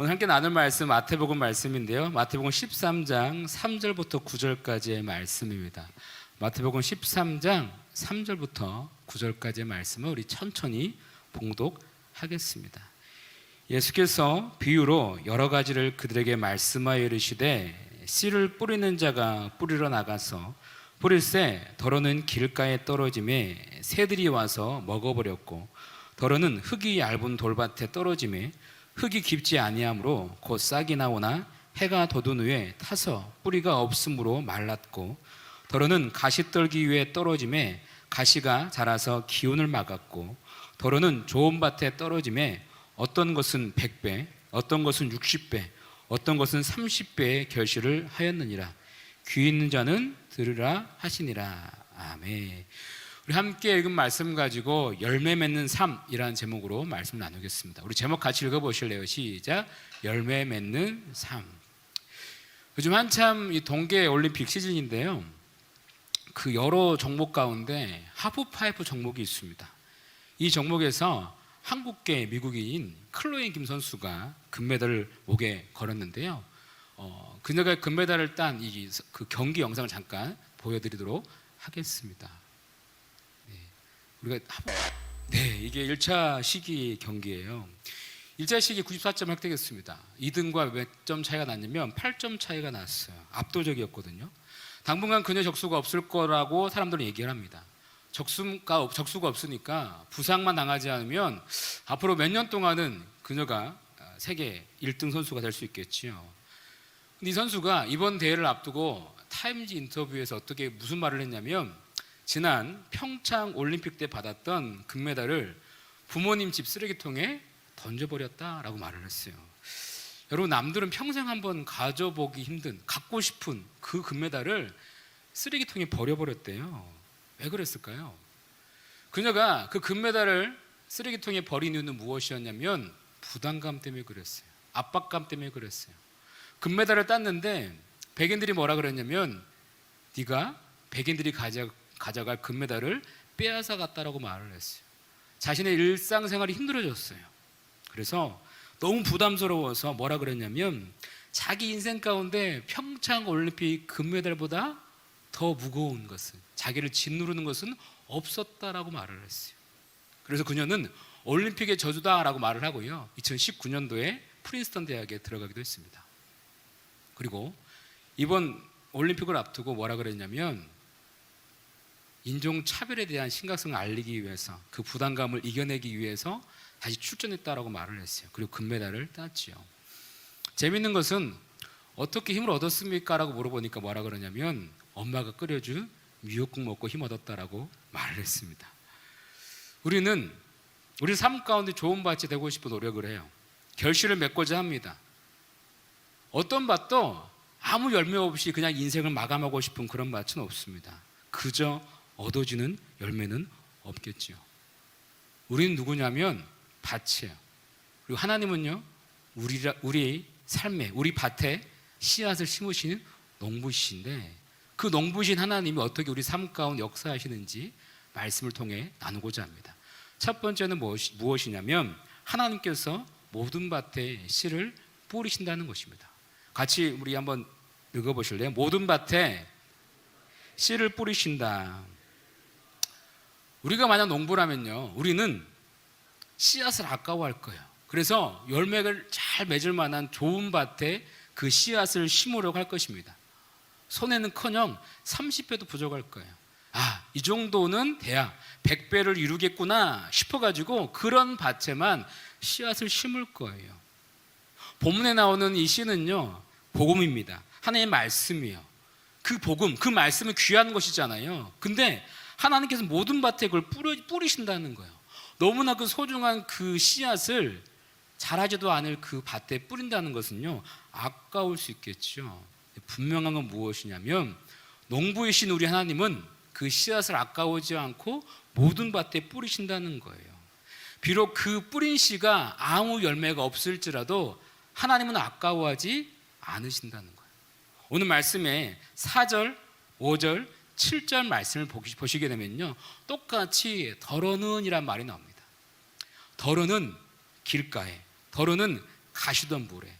오늘 함께 나눌 말씀 마태복음 말씀인데요. 마태복음 13장 3절부터 9절까지의 말씀입니다. 마태복음 13장 3절부터 9절까지의 말씀을 우리 천천히 봉독하겠습니다. 예수께서 비유로 여러 가지를 그들에게 말씀하여 이르시되 씨를 뿌리는 자가 뿌리러 나가서 뿌릴 새 더러는 길가에 떨어짐에 새들이 와서 먹어버렸고 더러는 흙이 얇은 돌밭에 떨어짐에 흙이 깊지 아니하므로 곧 싹이 나오나 해가 돋은 후에 타서 뿌리가 없으므로 말랐고 더러는 가시 떨기 위에 떨어짐에 가시가 자라서 기운을 막았고 더러는 좋은 밭에 떨어짐에 어떤 것은 100배 어떤 것은 60배 어떤 것은 30배의 결실을 하였느니라. 귀 있는 자는 들으라 하시니라. 아멘 우리 함께 읽은 말씀 가지고 열매 맺는 삶이라는 제목으로 말씀 나누겠습니다. 우리 제목 같이 읽어 보실래요? 시작. 열매 맺는 삶. 요즘 한참 이 동계 올림픽 시즌인데요. 그 여러 종목 가운데 하프파이프 종목이 있습니다. 이 종목에서 한국계 미국인 클로엔 김 선수가 금메달을 목에 걸었는데요. 어, 그녀가 금메달을 딴 이 그 경기 영상을 잠깐 보여드리도록 하겠습니다. 우리가 한- 네 이게 1차 시기 경기예요. 1차 시기 94점 획득했습니다. 2등과 몇 점 차이가 났냐면 8점 차이가 났어요. 압도적이었거든요. 당분간 그녀 적수가 없을 거라고 사람들은 얘기를 합니다. 적수가 없- 적수가 없으니까 부상만 당하지 않으면 앞으로 몇 년 동안은 그녀가 아, 세계 1등 선수가 될 수 있겠지요. 근데 이 선수가 이번 대회를 앞두고 타임지 인터뷰에서 어떻게 무슨 말을 했냐면 지난 평창 올림픽 때 받았던 금메달을 부모님 집 쓰레기통에 던져버렸다라고 말을 했어요. 여러분 남들은 평생 한번 가져보기 힘든 갖고 싶은 그 금메달을 쓰레기통에 버려버렸대요. 왜 그랬을까요? 그녀가 그 금메달을 쓰레기통에 버린 이유는 무엇이었냐면 부담감 때문에 그랬어요. 압박감 때문에 그랬어요. 금메달을 땄는데 백인들이 뭐라 그랬냐면 네가 백인들이 가져 가져갈 금메달을 빼앗아 갔다라고 말을 했어요. 자신의 일상생활이 힘들어졌어요. 그래서 너무 부담스러워서 뭐라 그랬냐면 자기 인생 가운데 평창 올림픽 금메달보다 더 무거운 것은 자기를 짓누르는 것은 없었다라고 말을 했어요. 그래서 그녀는 올림픽의 저주다라고 말을 하고요. 2019년도에 프린스턴 대학에 들어가기도 했습니다. 그리고 이번 올림픽을 앞두고 뭐라 그랬냐면 인종 차별에 대한 심각성을 알리기 위해서 그 부담감을 이겨내기 위해서 다시 출전했다라고 말을 했어요. 그리고 금메달을 땄지요. 재밌는 것은 어떻게 힘을 얻었습니까라고 물어보니까 뭐라 그러냐면 엄마가 끓여준 미역국 먹고 힘 얻었다라고 말을 했습니다. 우리는 우리 삶 가운데 좋은 밭이 되고 싶은 노력을 해요. 결실을 맺고자 합니다. 어떤 밭도 아무 열매 없이 그냥 인생을 마감하고 싶은 그런 밭은 없습니다. 그저 얻어지는 열매는 없겠지요. 우리는 누구냐면 밭이에요. 그리고 하나님은요, 우리 우리 삶에 우리 밭에 씨앗을 심으시는 농부이신데 그 농부신 하나님이 어떻게 우리 삶 가운데 역사하시는지 말씀을 통해 나누고자 합니다. 첫 번째는 무엇이, 무엇이냐면 하나님께서 모든 밭에 씨를 뿌리신다는 것입니다. 같이 우리 한번 읽어보실래요? 모든 밭에 씨를 뿌리신다. 우리가 만약 농부라면요, 우리는 씨앗을 아까워할 거예요. 그래서 열매를 잘 맺을 만한 좋은 밭에 그 씨앗을 심으려고 할 것입니다. 손에는커녕 30배도 부족할 거예요. 아, 이 정도는 돼야 100배를 이루겠구나 싶어가지고 그런 밭에만 씨앗을 심을 거예요. 본문에 나오는 이 씨는요, 복음입니다. 하나님의 말씀이에요. 그 복음, 그 말씀은 귀한 것이잖아요. 근데 하나님께서 모든 밭에 그걸 뿌려, 뿌리신다는 거예요. 너무나 그 소중한 그 씨앗을 자라지도 않을 그 밭에 뿌린다는 것은요, 아까울 수 있겠죠. 분명한 건 무엇이냐면, 농부이신 우리 하나님은 그 씨앗을 아까우지 않고 모든 밭에 뿌리신다는 거예요. 비록 그 뿌린 씨가 아무 열매가 없을지라도 하나님은 아까워하지 않으신다는 거예요. 오늘 말씀에 4절, 5절, 7절 말씀을 보시게 되면요. 똑같이 더러는이란 말이 나옵니다. 더러는 길가에, 더러는 가시덤불에,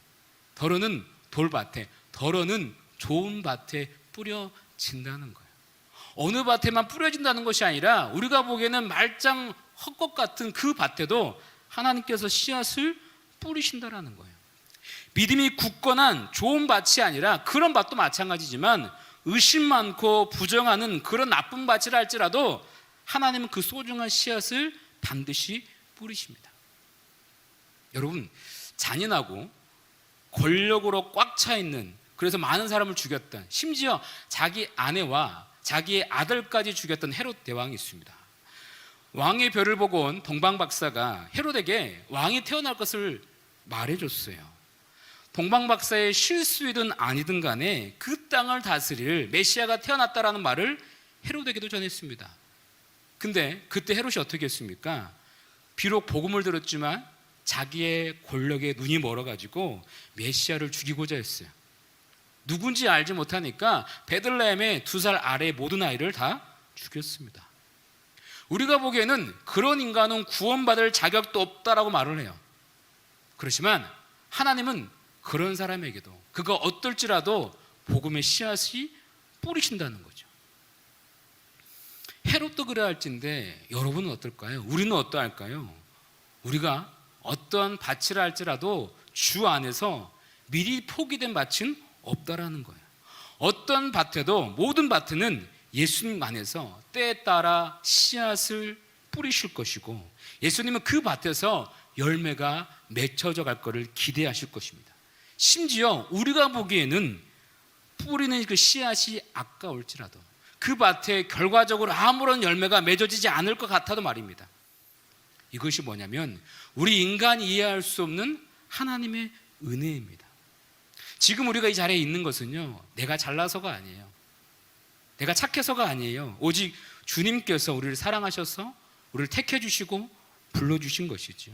더러는 돌밭에, 더러는 좋은 밭에 뿌려진다는 거예요. 어느 밭에만 뿌려진다는 것이 아니라 우리가 보기에는 말짱 헛것 같은 그 밭에도 하나님께서 씨앗을 뿌리신다라는 거예요. 믿음이 굳건한 좋은 밭이 아니라 그런 밭도 마찬가지지만 의심 많고 부정하는 그런 나쁜 밭이라 할지라도 하나님은 그 소중한 씨앗을 반드시 뿌리십니다. 여러분 잔인하고 권력으로 꽉 차 있는 그래서 많은 사람을 죽였던 심지어 자기 아내와 자기의 아들까지 죽였던 헤롯 대왕이 있습니다. 왕의 별을 보고 온 동방 박사가 헤롯에게 왕이 태어날 것을 말해줬어요. 동방 박사의 실수이든 아니든 간에 그 땅을 다스릴 메시아가 태어났다라는 말을 헤롯에게도 전했습니다. 근데 그때 헤롯이 어떻게 했습니까? 비록 복음을 들었지만 자기의 권력에 눈이 멀어가지고 메시아를 죽이고자 했어요. 누군지 알지 못하니까 베들레헴의 두 살 아래 모든 아이를 다 죽였습니다. 우리가 보기에는 그런 인간은 구원받을 자격도 없다라고 말을 해요. 그렇지만 하나님은 그런 사람에게도 그가 어떨지라도 복음의 씨앗이 뿌리신다는 거죠. 헤롯도 그래야 할진데 여러분은 어떨까요? 우리는 어떠할까요? 우리가 어떤 밭이라 할지라도 주 안에서 미리 포기된 밭은 없다라는 거예요. 어떤 밭에도 모든 밭에는 예수님 안에서 때에 따라 씨앗을 뿌리실 것이고 예수님은 그 밭에서 열매가 맺혀져 갈 것을 기대하실 것입니다. 심지어 우리가 보기에는 뿌리는 그 씨앗이 아까울지라도 그 밭에 결과적으로 아무런 열매가 맺어지지 않을 것 같아도 말입니다. 이것이 뭐냐면 우리 인간이 이해할 수 없는 하나님의 은혜입니다. 지금 우리가 이 자리에 있는 것은요, 내가 잘나서가 아니에요. 내가 착해서가 아니에요. 오직 주님께서 우리를 사랑하셔서 우리를 택해 주시고 불러 주신 것이죠.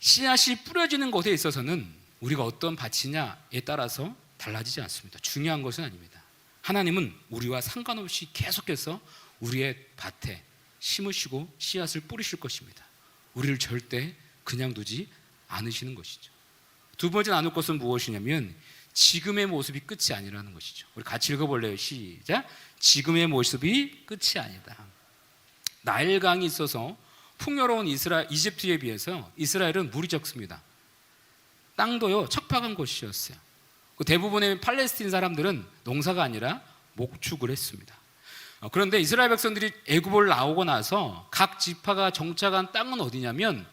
씨앗이 뿌려지는 것에 있어서는 우리가 어떤 밭이냐에 따라서 달라지지 않습니다. 중요한 것은 아닙니다. 하나님은 우리와 상관없이 계속해서 우리의 밭에 심으시고 씨앗을 뿌리실 것입니다. 우리를 절대 그냥 두지 않으시는 것이죠. 두 번째 나눌 것은 무엇이냐면 지금의 모습이 끝이 아니라는 것이죠. 우리 같이 읽어볼래요. 시작. 지금의 모습이 끝이 아니다. 나일강이 있어서 풍요로운 이스라 이집트에 비해서 이스라엘은 물이 적습니다. 땅도요 척박한 곳이었어요. 그 대부분의 팔레스틴 사람들은 농사가 아니라 목축을 했습니다. 어, 그런데 이스라엘 백성들이 애굽을 나오고 나서 각 지파가 정착한 땅은 어디냐면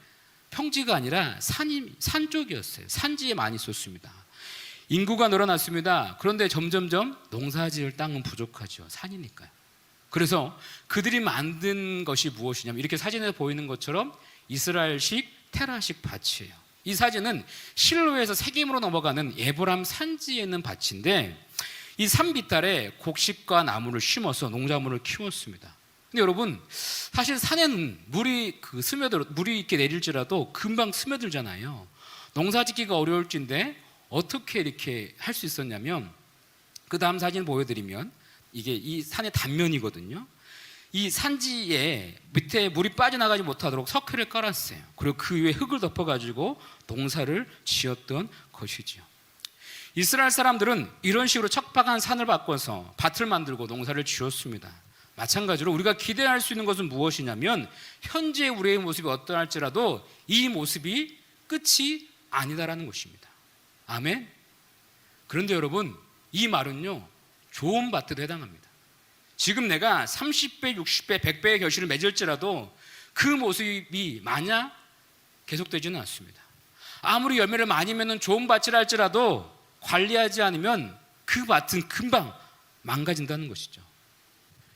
평지가 아니라 산이 산 쪽이었어요. 산지에 많이 쏟습니다. 인구가 늘어났습니다. 그런데 점점점 농사지을 땅은 부족하죠. 산이니까요. 그래서 그들이 만든 것이 무엇이냐면 이렇게 사진에 보이는 것처럼 이스라엘식 테라식 밭이에요. 이 사진은 실로에서 세겜으로 넘어가는 에브람 산지에 있는 밭인데 이 산비탈에 곡식과 나무를 심어서 농작물을 키웠습니다. 근데 여러분 사실 산에는 물이 그 스며들 물이 이렇게 내릴지라도 금방 스며들잖아요. 농사짓기가 어려울진데 어떻게 이렇게 할 수 있었냐면 그 다음 사진 보여드리면 이게 이 산의 단면이거든요. 이 산지에 밑에 물이 빠져나가지 못하도록 석회를 깔았어요. 그리고 그 위에 흙을 덮어가지고 농사를 지었던 것이지요. 이스라엘 사람들은 이런 식으로 척박한 산을 바꿔서 밭을 만들고 농사를 지었습니다. 마찬가지로 우리가 기대할 수 있는 것은 무엇이냐면 현재 우리의 모습이 어떠할지라도 이 모습이 끝이 아니다라는 것입니다. 아멘. 그런데 여러분 이 말은요 좋은 밭에도 해당합니다. 지금 내가 30배, 60배, 100배의 결실을 맺을지라도 그 모습이 마냥 계속되지는 않습니다. 아무리 열매를 많이 맺는 좋은 밭이라 할지라도 관리하지 않으면 그 밭은 금방 망가진다는 것이죠.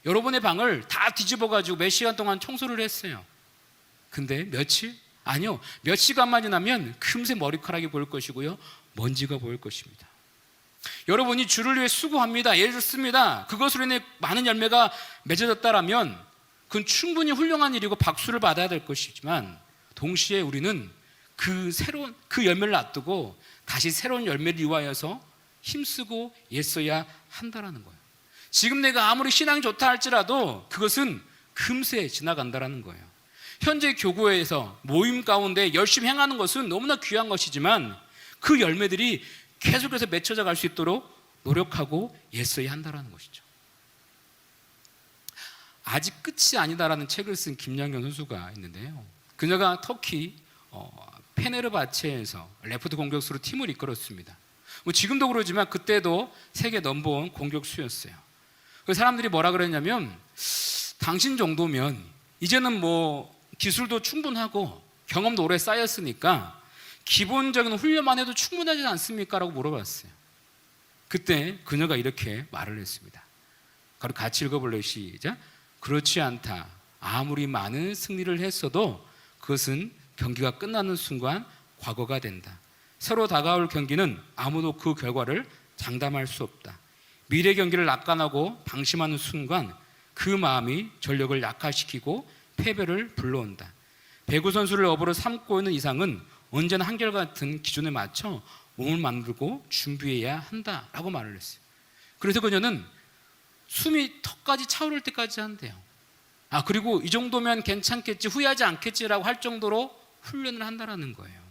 여러분의 방을 다 뒤집어 가지고 몇 시간 동안 청소를 했어요. 근데 며칠? 아니요. 몇 시간만 지나면 금세 머리카락이 보일 것이고요. 먼지가 보일 것입니다. 여러분이 주를 위해 수고합니다. 예를 습니다 그것으로 인해 많은 열매가 맺어졌다라면 그건 충분히 훌륭한 일이고 박수를 받아야 될 것이지만 동시에 우리는 그 새로운 그 열매를 놔두고 다시 새로운 열매를 이와해서 힘쓰고 애써야 한다라는 거예요. 지금 내가 아무리 신앙이 좋다 할지라도 그것은 금세 지나간다라는 거예요. 현재 교구에서 모임 가운데 열심히 행하는 것은 너무나 귀한 것이지만 그 열매들이 계속해서 맺혀져 갈 수 있도록 노력하고 애써야 한다라는 것이죠. 아직 끝이 아니다라는 책을 쓴 김양경 선수가 있는데요. 그녀가 터키 어, 페네르바체에서 레프트 공격수로 팀을 이끌었습니다. 뭐 지금도 그러지만 그때도 세계 넘버원 공격수였어요. 그 사람들이 뭐라 그랬냐면 당신 정도면 이제는 뭐 기술도 충분하고 경험도 오래 쌓였으니까 기본적인 훈련만 해도 충분하지 않습니까?라고 물어봤어요. 그때 그녀가 이렇게 말을 했습니다. 그리고 같이 읽어볼래요. 시작. 그렇지 않다. 아무리 많은 승리를 했어도 그것은 경기가 끝나는 순간 과거가 된다. 새로 다가올 경기는 아무도 그 결과를 장담할 수 없다. 미래 경기를 낙관하고 방심하는 순간 그 마음이 전력을 약화시키고 패배를 불러온다. 배구 선수를 업으로 삼고 있는 이상은 언제나 한결같은 기준에 맞춰 몸을 만들고 준비해야 한다라고 말을 했어요. 그래서 그녀는 숨이 턱까지 차오를 때까지 한대요. 아 그리고 이 정도면 괜찮겠지 후회하지 않겠지라고 할 정도로 훈련을 한다라는 거예요.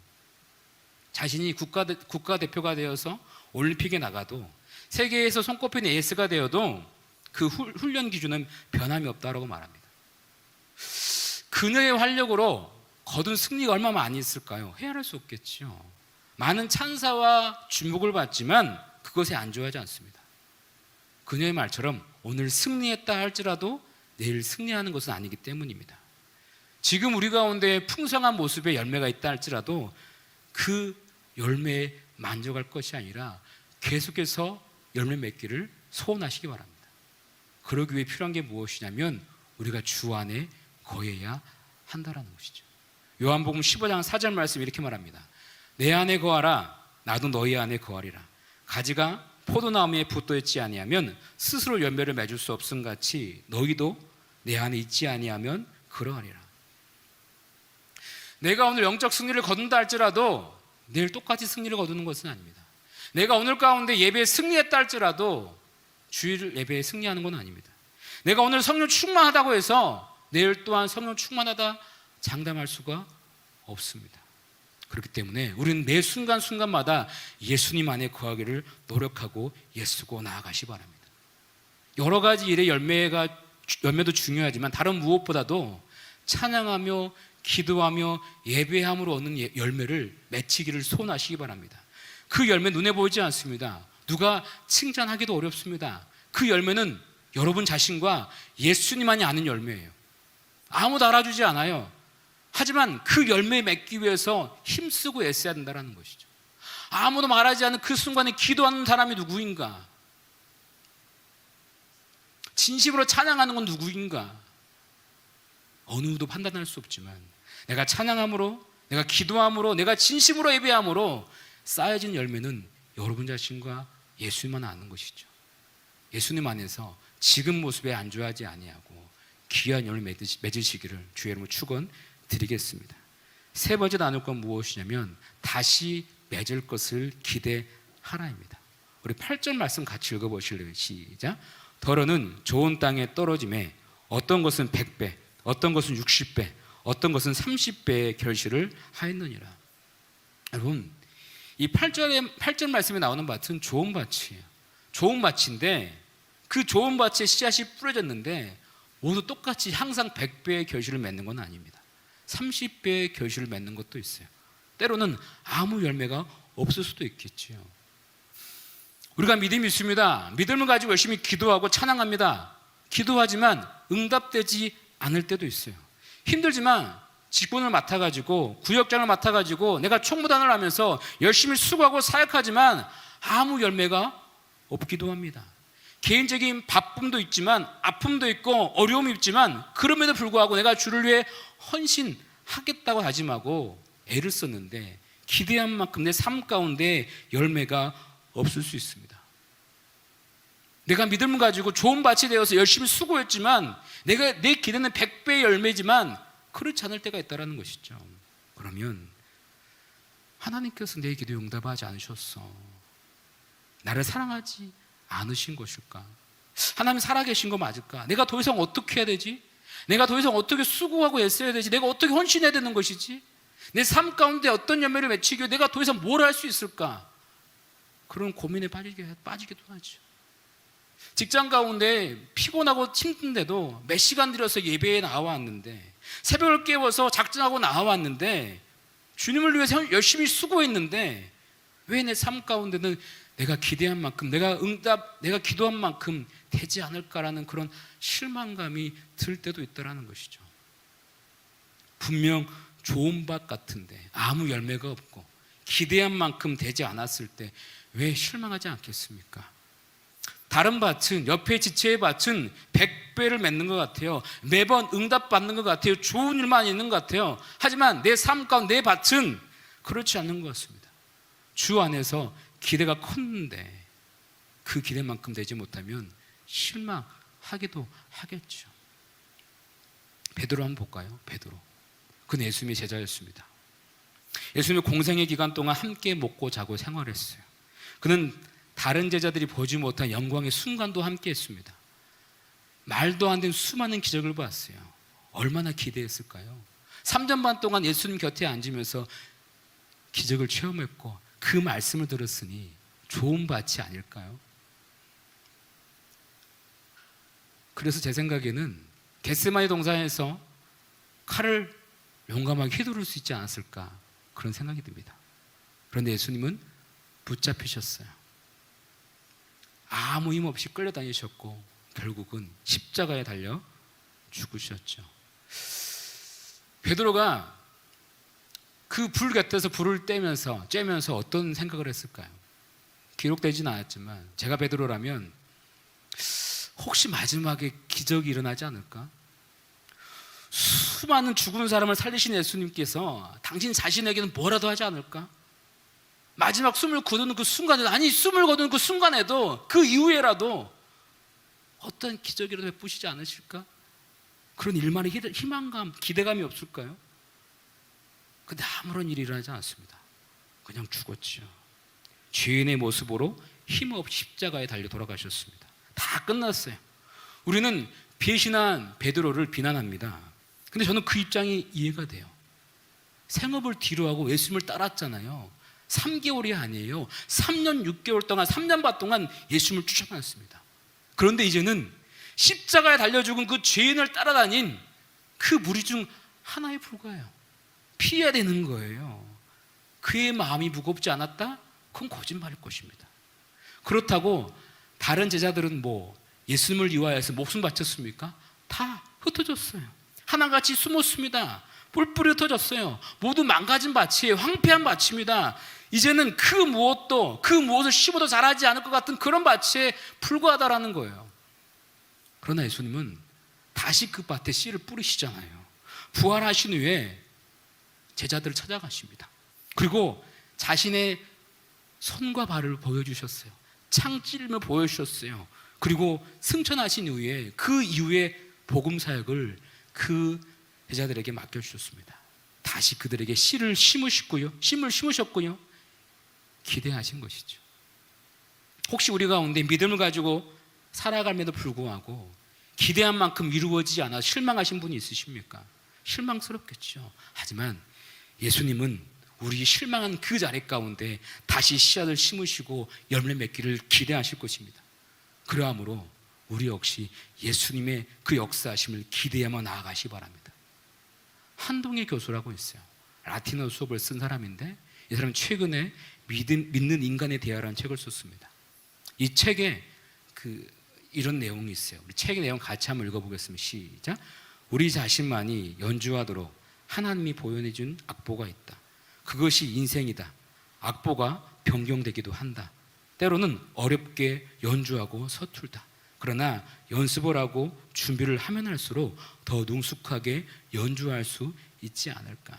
자신이 국가 국가 대표가 되어서 올림픽에 나가도 세계에서 손꼽히는 에이스가 되어도 그 후- 훈련 기준은 변함이 없다라고 말합니다. 그녀의 활력으로 거둔 승리가 얼마나 많이 있을까요? 헤아릴 수 없겠죠. 많은 찬사와 주목을 받지만 그것에 안주하지 않습니다. 그녀의 말처럼 오늘 승리했다 할지라도 내일 승리하는 것은 아니기 때문입니다. 지금 우리 가운데 풍성한 모습의 열매가 있다 할지라도 그 열매에 만족할 것이 아니라 계속해서 열매 맺기를 소원하시기 바랍니다. 그러기 위해 필요한 게 무엇이냐면 우리가 주 안에 거해야 한다라는 것이죠. 요한복음 15장 4절 말씀 이렇게 말합니다. 내 안에 거하라 나도 너희 안에 거하리라. 가지가 포도나무에 붙어 있지 아니하면 스스로 열매를 맺을 수 없음 같이 너희도 내 안에 있지 아니하면 그러하리라. 내가 오늘 영적 승리를 거둔다 할지라도 내일 똑같이 승리를 거두는 것은 아닙니다. 내가 오늘 가운데 예배에 승리했다 할지라도 주일 예배에 승리하는 건 아닙니다. 내가 오늘 성령 충만하다고 해서 내일 또한 성령 충만하다 장담할 수가 없습니다. 그렇기 때문에 우리는 매 순간순간마다 예수님 안에 거하기를 노력하고 예수고 나아가시 바랍니다. 여러 가지 일의 열매가 열매도 중요하지만 다른 무엇보다도 찬양하며 기도하며 예배함으로 얻는 예- 열매를 맺히기를 소원하시기 바랍니다. 그 열매 눈에 보이지 않습니다. 누가 칭찬하기도 어렵습니다. 그 열매는 여러분 자신과 예수님만이 아는 열매예요. 아무도 알아주지 않아요. 하지만 그 열매 맺기 위해서 힘쓰고 애써야 된다는 것이죠. 아무도 말하지 않는 그 순간에 기도하는 사람이 누구인가? 진심으로 찬양하는 건 누구인가? 어느 누구도 판단할 수 없지만 내가 찬양함으로 내가 기도함으로 내가 진심으로 예배함으로 쌓여진 열매는 여러분 자신과 예수님만 아는 것이죠. 예수님 안에서 지금 모습에 안주하지 아니하고 귀한 열매 맺으시- 맺으시기를 주의 이름으로 축원 드리겠습니다. 세 번째 나눌 건 무엇이냐면 다시 맺을 것을 기대하라입니다. 우리 8절 말씀 같이 읽어보실래요? 시작. 더러는 좋은 땅에 떨어짐에 어떤 것은 100배, 어떤 것은 60배, 어떤 것은 30배의 결실을 하였느니라. 여러분, 이 8절에 8절 말씀에 나오는 밭은 좋은 밭이에요. 좋은 밭인데 그 좋은 밭에 씨앗이 뿌려졌는데 모두 똑같이 항상 100배의 결실을 맺는 건 아닙니다. 30배의 결실을 맺는 것도 있어요. 때로는 아무 열매가 없을 수도 있겠지요. 우리가 믿음이 있습니다. 믿음을 가지고 열심히 기도하고 찬양합니다. 기도하지만 응답되지 않을 때도 있어요. 힘들지만 직분을 맡아가지고 구역장을 맡아가지고 내가 총무단을 하면서 열심히 수고하고 사역하지만 아무 열매가 없기도 합니다. 개인적인 바쁨도 있지만 아픔도 있고 어려움이 있지만 그럼에도 불구하고 내가 주를 위해 헌신하겠다고 다짐하고 애를 썼는데 기대한 만큼 내 삶 가운데 열매가 없을 수 있습니다. 내가 믿음을 가지고 좋은 밭이 되어서 열심히 수고했지만 내가 내 기대는 100배의 열매지만 그렇지 않을 때가 있다라는 것이죠. 그러면 하나님께서 내 기도 응답하지 않으셨어. 나를 사랑하지 않으신 것일까? 하나님 살아계신 거 맞을까? 내가 더 이상 어떻게 해야 되지? 내가 더 이상 어떻게 수고하고 애써야 되지? 내가 어떻게 헌신해야 되는 것이지? 내 삶 가운데 어떤 열매를 맺히기 내가 더 이상 뭘 할 수 있을까? 그런 고민에 빠지게, 빠지기도 하죠. 직장 가운데 피곤하고 힘든데도 몇 시간 들여서 예배에 나와왔는데 새벽을 깨워서 작정하고 나와왔는데 주님을 위해서 열심히 수고했는데 왜 내 삶 가운데는 내가 기대한 만큼 내가 응답 내가 기도한 만큼 되지 않을까라는 그런 실망감이 들 때도 있다라는 것이죠. 분명 좋은 밭 같은데 아무 열매가 없고 기대한 만큼 되지 않았을 때 왜 실망하지 않겠습니까? 다른 밭은 옆에 지체의 밭은 100배를 맺는 것 같아요. 매번 응답 받는 것 같아요. 좋은 일만 있는 것 같아요. 하지만 내 삶 가운데 내 밭은 그렇지 않는 것 같습니다. 주 안에서 기대가 컸는데 그 기대만큼 되지 못하면 실망하기도 하겠죠. 베드로 한번 볼까요? 베드로. 그는 예수님의 제자였습니다. 예수님의 공생의 기간 동안 함께 먹고 자고 생활했어요. 그는 다른 제자들이 보지 못한 영광의 순간도 함께 했습니다. 말도 안 되는 수많은 기적을 봤어요. 얼마나 기대했을까요? 3년 반 동안 예수님 곁에 앉으면서 기적을 체험했고 그 말씀을 들었으니 좋은 밭이 아닐까요? 그래서 제 생각에는 겟세마니 동산에서 칼을 용감하게 휘두를 수 있지 않았을까 그런 생각이 듭니다. 그런데 예수님은 붙잡히셨어요. 아무 힘 없이 끌려다니셨고 결국은 십자가에 달려 죽으셨죠. 베드로가 그 불 곁에서 불을 떼면서 쬐면서 어떤 생각을 했을까요? 기록되진 않았지만 제가 베드로라면 혹시 마지막에 기적이 일어나지 않을까? 수많은 죽은 사람을 살리신 예수님께서 당신 자신에게는 뭐라도 하지 않을까? 마지막 숨을 거두는 그 순간에도 아니 숨을 거두는 그 순간에도 그 이후에라도 어떤 기적이라도 베푸시지 않으실까? 그런 일만의 희- 희망감, 기대감이 없을까요? 근데 아무런 일이 일어나지 않았습니다. 그냥 죽었죠. 죄인의 모습으로 힘없이 십자가에 달려 돌아가셨습니다. 다 끝났어요. 우리는 배신한 베드로를 비난합니다. 근데 저는 그 입장이 이해가 돼요. 생업을 뒤로하고 예수님을 따랐잖아요. 3개월이 아니에요. 3년 6개월 동안 3년 반 동안 예수님을 쫓아다녔습니다. 그런데 이제는 십자가에 달려 죽은 그 죄인을 따라다닌 그 무리 중 하나에 불과해요. 피해야 되는 거예요. 그의 마음이 무겁지 않았다? 그건 거짓말일 것입니다. 그렇다고 다른 제자들은 뭐 예수님을 위하여서 목숨 바쳤습니까? 다 흩어졌어요. 하나같이 숨었습니다. 뿔뿔이 흩어졌어요. 모두 망가진 밭이에요. 황폐한 밭입니다. 이제는 그 무엇도 그 무엇을 심어도 자라지 않을 것 같은 그런 밭에 불과하다라는 거예요. 그러나 예수님은 다시 그 밭에 씨를 뿌리시잖아요. 부활하신 후에 제자들을 찾아가십니다. 그리고 자신의 손과 발을 보여주셨어요. 창 찔며 보여주셨어요. 그리고 승천하신 이후에 그 이후에 복음 사역을 그 제자들에게 맡겨주셨습니다. 다시 그들에게 씨를 심으셨고요. 씨를 심으셨고요. 기대하신 것이죠. 혹시 우리 가운데 믿음을 가지고 살아감에도 불구하고 기대한 만큼 이루어지지 않아 실망하신 분이 있으십니까? 실망스럽겠죠. 하지만 예수님은 우리 실망한 그 자리 가운데 다시 씨앗을 심으시고 열매 맺기를 기대하실 것입니다. 그러함으로 우리 역시 예수님의 그 역사하심을 기대하며 나아가시 바랍니다. 한동희 교수라고 있어요. 라틴어 수업을 쓴 사람인데 이 사람은 최근에 믿음, 믿는 인간에 대하라는 책을 썼습니다. 이 책에 그 이런 내용이 있어요. 우리 책의 내용 같이 한번 읽어보겠습니다. 시작. 우리 자신만이 연주하도록 하나님이 보여내 준 악보가 있다. 그것이 인생이다. 악보가 변경되기도 한다. 때로는 어렵게 연주하고 서툴다. 그러나 연습을 하고 준비를 하면 할수록 더 능숙하게 연주할 수 있지 않을까.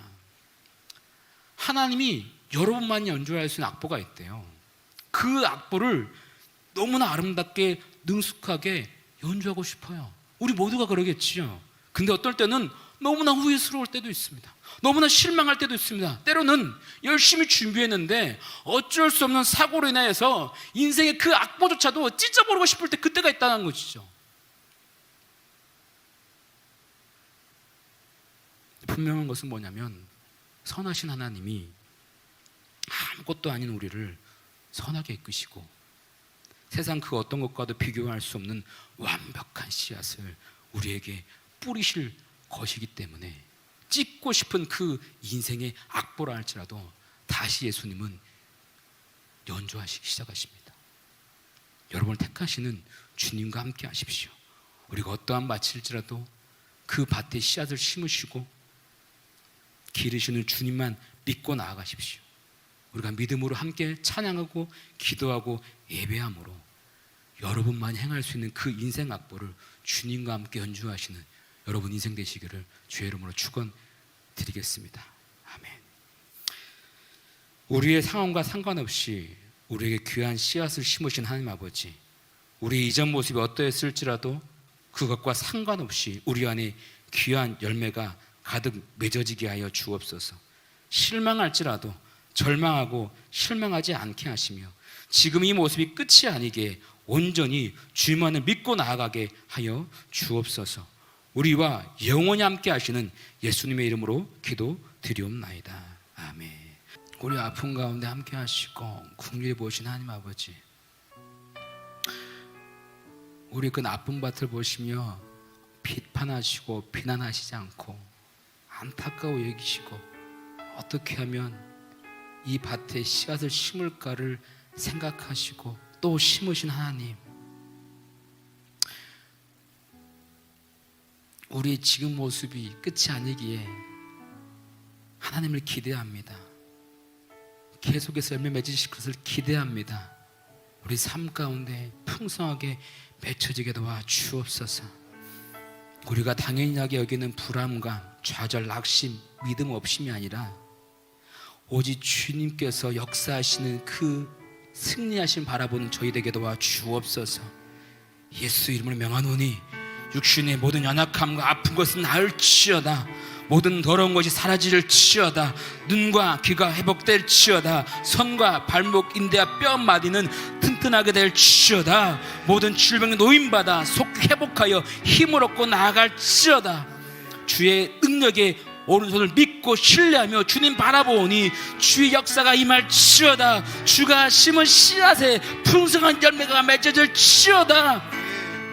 하나님이 여러분만 연주할 수 있는 악보가 있대요. 그 악보를 너무나 아름답게 능숙하게 연주하고 싶어요. 우리 모두가 그러겠지요. 근데 어떨 때는 너무나 후회스러울 때도 있습니다. 너무나 실망할 때도 있습니다. 때로는 열심히 준비했는데 어쩔 수 없는 사고로 인해서 인생의 그 악보조차도 찢어버리고 싶을 때 그때가 있다는 것이죠. 분명한 것은 뭐냐면 선하신 하나님이 아무것도 아닌 우리를 선하게 이끄시고 세상 그 어떤 것과도 비교할 수 없는 완벽한 씨앗을 우리에게 뿌리실 것이기 때문에 찍고 싶은 그 인생의 악보라 할지라도 다시 예수님은 연주하시기 시작하십니다. 여러분을 택하시는 주님과 함께 하십시오. 우리가 어떠한 밭일지라도 그 밭에 씨앗을 심으시고 기르시는 주님만 믿고 나아가십시오. 우리가 믿음으로 함께 찬양하고 기도하고 예배함으로 여러분만 행할 수 있는 그 인생 악보를 주님과 함께 연주하시는 여러분 인생 되시기를 주의 이름으로 축원드리겠습니다. 아멘. 우리의 상황과 상관없이 우리에게 귀한 씨앗을 심으신 하나님 아버지, 우리의 이전 모습이 어떠했을지라도 그것과 상관없이 우리 안에 귀한 열매가 가득 맺어지게 하여 주옵소서. 실망할지라도 절망하고 실망하지 않게 하시며 지금 이 모습이 끝이 아니게 온전히 주님만을 믿고 나아가게 하여 주옵소서. 우리와 영원히 함께 하시는 예수님의 이름으로 기도 드리옵나이다. 아멘. 우리 아픈 가운데 함께 하시고 국리를 보신 하나님 아버지. 우리 그 나쁜 밭을 보시며 비판하시고 비난하시지 않고 안타까워 여기시고 어떻게 하면 이 밭에 씨앗을 심을까를 생각하시고 또 심으신 하나님 우리 지금 모습이 끝이 아니기에 하나님을 기대합니다. 계속해서 열매 맺으실 것을 기대합니다. 우리 삶 가운데 풍성하게 맺혀지게 도와 주옵소서. 우리가 당연하게 여기는 불안감, 좌절, 낙심, 믿음 없음이 아니라 오직 주님께서 역사하시는 그 승리하신 바라보는 저희에게 도와 주옵소서. 예수 이름으로 명하노니 육신의 모든 연약함과 아픈 것은 나을지어다. 모든 더러운 것이 사라질지어다. 눈과 귀가 회복될지어다. 손과 발목 인대와 뼈 마디는 튼튼하게 될지어다. 모든 질병에 노인받아 속 회복하여 힘을 얻고 나아갈지어다. 주의 능력에 오른손을 믿고 신뢰하며 주님 바라보니 주의 역사가 임할지어다. 주가 심은 씨앗에 풍성한 열매가 맺어질지어다.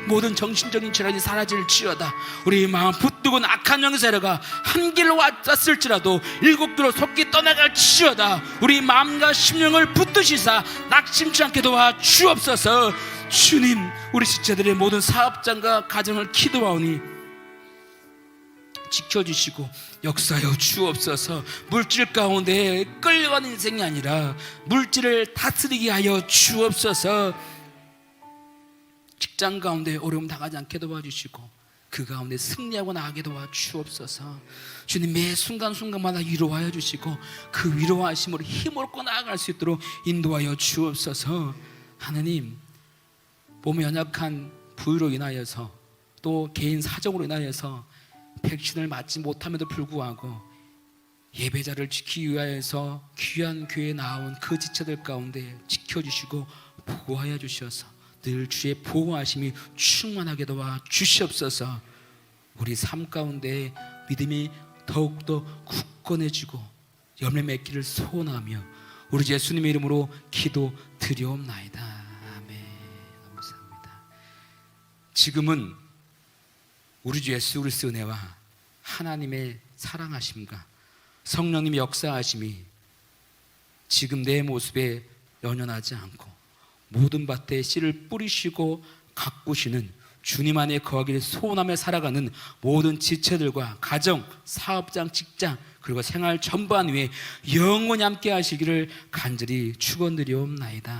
모든 정신적인 질환이 사라질지어다. 우리 마음 붙들고 악한 영세라가 한 길로 왔을지라도 일곱 길로 속기 떠나갈지어다. 우리 마음과 심령을 붙드시사 낙심치 않게 도와 주옵소서. 주님 우리 식자들의 모든 사업장과 가정을 기도하오니 지켜주시고 역사여 주옵소서. 물질 가운데 끌려가는 인생이 아니라 물질을 다스리게 하여 주옵소서 직장 가운데 어려움 당하지 않게 도와주시고 그 가운데 승리하고 나가게 도와 주옵소서. 주님 매 순간순간마다 위로하여 주시고 그 위로하심으로 힘을 얻고 나아갈 수 있도록 인도하여 주옵소서. 하나님 몸에 연약한 부위로 인하여서 또 개인 사정으로 인하여서 백신을 맞지 못함에도 불구하고 예배자를 지키기 위하여서 귀한 교회에 나온 그 지체들 가운데 지켜주시고 보호하여 주셔서 늘 주의 보호하심이 충만하게 도와 주시옵소서. 우리 삶 가운데 믿음이 더욱더 굳건해지고 열매 맺기를 소원하며 우리 예수님의 이름으로 기도 드리옵나이다. 아멘. 감사합니다. 지금은 우리 주 예수 그리스도 은혜와 하나님의 사랑하심과 성령님의 역사하심이 지금 내 모습에 연연하지 않고 모든 밭에 씨를 뿌리시고 가꾸시는 주님 안에 거하기를 소원하며 살아가는 모든 지체들과 가정, 사업장, 직장 그리고 생활 전반 위에 영원히 함께 하시기를 간절히 축원드리옵나이다.